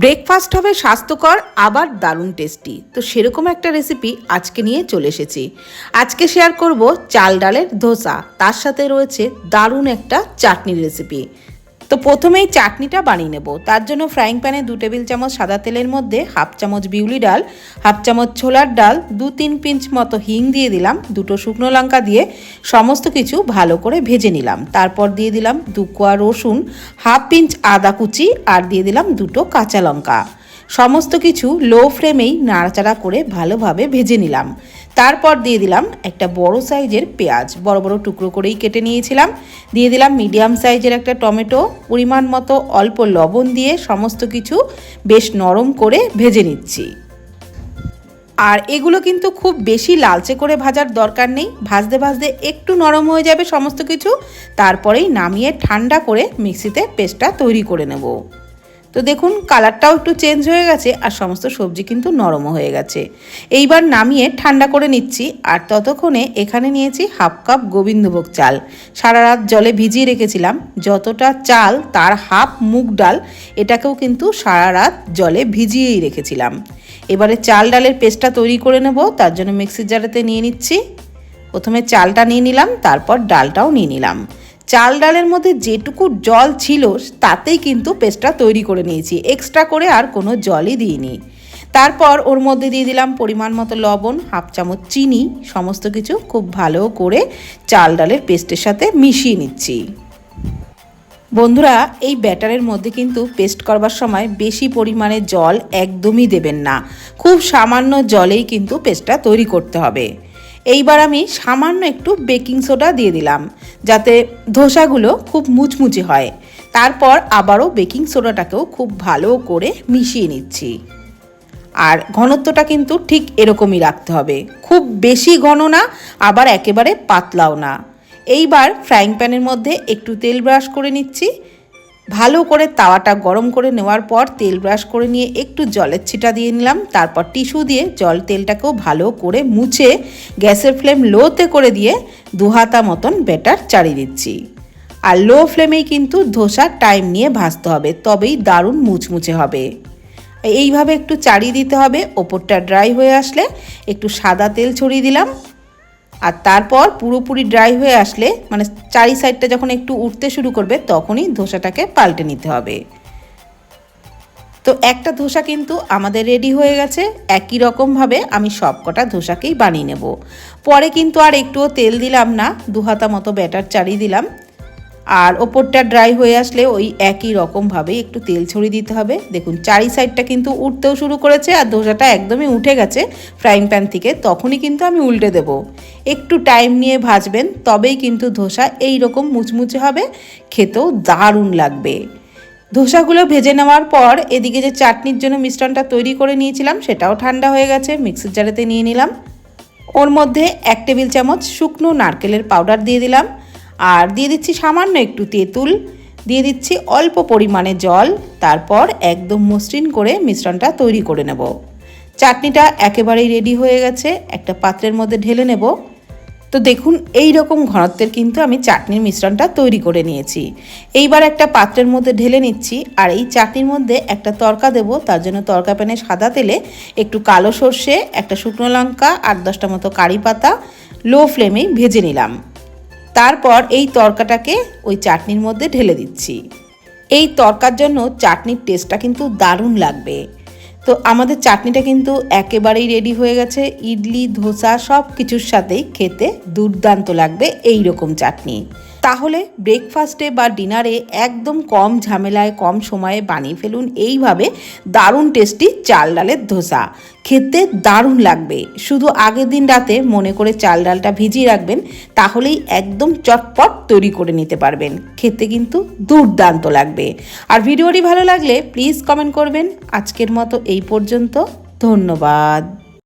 Breakfast হবে স্বাস্থ্যকর, আবার দারুণ টেস্টি। তো সেরকম একটা রেসিপি আজকে নিয়ে চলে এসেছি। আজকে শেয়ার করব চাল ডালের ধোসা। তার সাথে রয়েছে দারুণ একটা চাটনির রেসিপি তো প্রথমেই চাটনিটা বানিয়ে নেব। তার জন্য ফ্রাইং প্যানে দু টেবিল চামচ সাদা তেলের মধ্যে হাফ চামচ বিউলি ডাল, হাফ চামচ ছোলার ডাল, দু তিন পিঞ্চ মতো হিং দিয়ে দিলাম, দুটো শুকনো লঙ্কা দিয়ে সমস্ত কিছু ভালো করে ভেজে নিলাম। তারপর দিয়ে দিলাম দু কোয়া রসুন, হাফ পিঞ্চ আদা কুচি আর দিয়ে দিলাম দুটো কাঁচা লঙ্কা। সমস্ত কিছু লো ফ্লেমেই নাড়াচাড়া করে ভালোভাবে ভেজে নিলাম। তারপর দিয়ে দিলাম একটা বড় সাইজের পেঁয়াজ। বড় বড় টুকরো করেই কেটে নিয়েছিলাম। দিয়ে দিলাম মিডিয়াম সাইজের একটা টমেটো। পরিমাণ মতো অল্প লবণ দিয়ে সমস্ত কিছু বেশ নরম করে ভেজে নিচ্ছি। আর এগুলো কিন্তু খুব বেশি লালচে করে ভাজার দরকার নেই। ভাজতে ভাজতে একটু নরম হয়ে যাবে সমস্ত কিছু। তারপরেই নামিয়ে ঠান্ডা করে মিক্সিতে পেস্টটা তৈরি করে নেব। তো দেখুন, কালারটাও একটু চেঞ্জ হয়ে গেছে আর সমস্ত সবজি কিন্তু নরমও হয়ে গেছে। এইবার নামিয়ে ঠান্ডা করে নিচ্ছি আর ততক্ষণে এখানে নিয়েছি হাফ কাপ গোবিন্দভোগ চাল। সারা রাত জলে ভিজিয়ে রেখেছিলাম। যতটা চাল, তার হাফ মুগ ডাল, এটাকেও কিন্তু সারা রাত জলে ভিজিয়েই রেখেছিলাম। এবারে চাল ডালের পেস্টটা তৈরি করে নেব, তার জন্য মিক্সির জারেতে নিয়ে নিচ্ছি। প্রথমে চালটা নিয়ে নিলাম, তারপর ডালটাও নিয়ে নিলাম। চাল ডালের মধ্যে যেটুকু জল ছিল, তাতেই কিন্তু পেস্টটা তৈরি করে নিয়েছি। এক্সট্রা করে আর কোনো জলই দিইনি। তারপর ওর মধ্যে দিয়ে দিলাম পরিমাণ মতো লবণ, হাফ চামচ চিনি, সমস্ত কিছু খুব ভালো করে চাল ডালের পেস্টের সাথে মিশিয়ে নিচ্ছি। বন্ধুরা, এই ব্যাটারের মধ্যে কিন্তু পেস্ট করবার সময় বেশি পরিমাণে জল একদমই দেবেন না। খুব সামান্য জলেই কিন্তু পেস্টটা তৈরি করতে হবে। এইবার আমি সামান্য একটু বেকিং সোডা দিয়ে দিলাম, যাতে ধোসাগুলো খুব মুচমুচে হয়। তারপর আবারও বেকিং সোডাটাকেও খুব ভালো করে মিশিয়ে নিচ্ছি। আর ঘনত্বটা কিন্তু ঠিক এরকমই রাখতে হবে। খুব বেশি ঘন না, আবার একেবারে পাতলাও না। এইবার ফ্রাইং প্যানের মধ্যে একটু তেল ব্রাশ করে নিচ্ছি। ভালো করে তাওয়াটা গরম করে নেওয়ার পর তেল ব্রাশ করে নিয়ে একটু জলের ছিটা দিয়ে নিলাম। তারপর টিস্যু দিয়ে জল তেলটাকেও ভালো করে মুছে গ্যাসের ফ্লেম লোতে করে দিয়ে দু হাতা মতন ব্যাটার চাড়িয়ে দিচ্ছি। আর লো ফ্লেমেই কিন্তু ধোসা টাইম নিয়ে ভাজতে হবে, তবেই দারুণ মুচমুচে হবে। এইভাবে একটু চাড়িয়ে দিতে হবে, ওপরটা ড্রাই হয়ে আসলে একটু সাদা তেল ছড়িয়ে দিলাম। আর তারপর পুরোপুরি ড্রাই হয়ে আসলে মানে চারি সাইডটা যখন একটু উঠতে শুরু করবে, তখনই ধোসাটাকে পাল্টে নিতে হবে। তো একটা ধোসা কিন্তু আমাদের রেডি হয়ে গেছে, একই রকমভাবে আমি সব কটা ধোসাকেই বানিয়ে নেব। পরে কিন্তু আর একটুও তেল দিলাম না, দুহাতা মতো ব্যাটার চাড়িয়ে দিলাম আর ওপরটা ড্রাই হয়ে আসলে ওই একই রকমভাবেই একটু তেল ছড়িয়ে দিতে হবে। দেখুন, চারি সাইডটা কিন্তু উঠতেও শুরু করেছে আর ধোসাটা একদমই উঠে গেছে ফ্রাইং প্যান থেকে। তখনই কিন্তু আমি উল্টে দেব। একটু টাইম নিয়ে ভাজবেন, তবেই কিন্তু ধোসা এই রকম মুচমুচে হবে। খেতেও দারুণ লাগবে। ধোসাগুলো ভেজে নেওয়ার পর এদিকে যে চাটনির জন্য মিশ্রণটা তৈরি করে নিয়েছিলাম, সেটাও ঠান্ডা হয়ে গেছে মিক্সির জারেতে নিয়ে নিলাম। ওর মধ্যে এক টেবিল চামচ শুকনো নারকেলের পাউডার দিয়ে দিলাম। আর দিয়ে দিচ্ছি সামান্য একটু তেঁতুল। দিয়ে দিচ্ছি অল্প পরিমাণে জল। তারপর একদম মসৃণ করে মিশ্রণটা তৈরি করে নেব। চাটনিটা একেবারেই রেডি হয়ে গেছে। একটা পাত্রের মধ্যে ঢেলে নেব। তো দেখুন, এই রকম ঘনত্বের কিন্তু আমি চাটনির মিশ্রণটা তৈরি করে নিয়েছি। এইবার একটা পাত্রের মধ্যে ঢেলে নিচ্ছি। আর এই চাটনির মধ্যে একটা তরকা দেব। তার জন্য তরকা প্যানে সাদা তেলে একটু কালো সর্ষে, একটা শুকনো লঙ্কা আট দশটা মতো কারি পাতা লো ফ্লেমেই ভেজে নিলাম। তারপর এই তরকাটাকে ওই চাটনির মধ্যে ঢেলে দিচ্ছি। এই তরকার জন্য চাটনির টেস্টটা কিন্তু দারুণ লাগবে। তো আমাদের চাটনিটা কিন্তু একেবারেই রেডি হয়ে গেছে। ইডলি, ধোসা সব কিছুর সাথেই খেতে দুর্দান্ত লাগবে এই রকম চাটনি। তাহলে ব্রেকফাস্টে বা ডিনারে একদম কম ঝামেলায়, কম সময়ে বানিয়ে ফেলুন। এইভাবে দারুণ টেস্টি চাল ডালের ধোসা। খেতে দারুণ লাগবে। শুধু আগের দিন রাতে মনে করে চাল ডালটা ভিজিয়ে রাখবেন, তাহলেই একদম চটপট তৈরি করে নিতে পারবেন। খেতে কিন্তু দুর্দান্ত লাগবে। আর ভিডিওটি ভালো লাগলে প্লিজ কমেন্ট করবেন। আজকের মতো এই পর্যন্ত। ধন্যবাদ।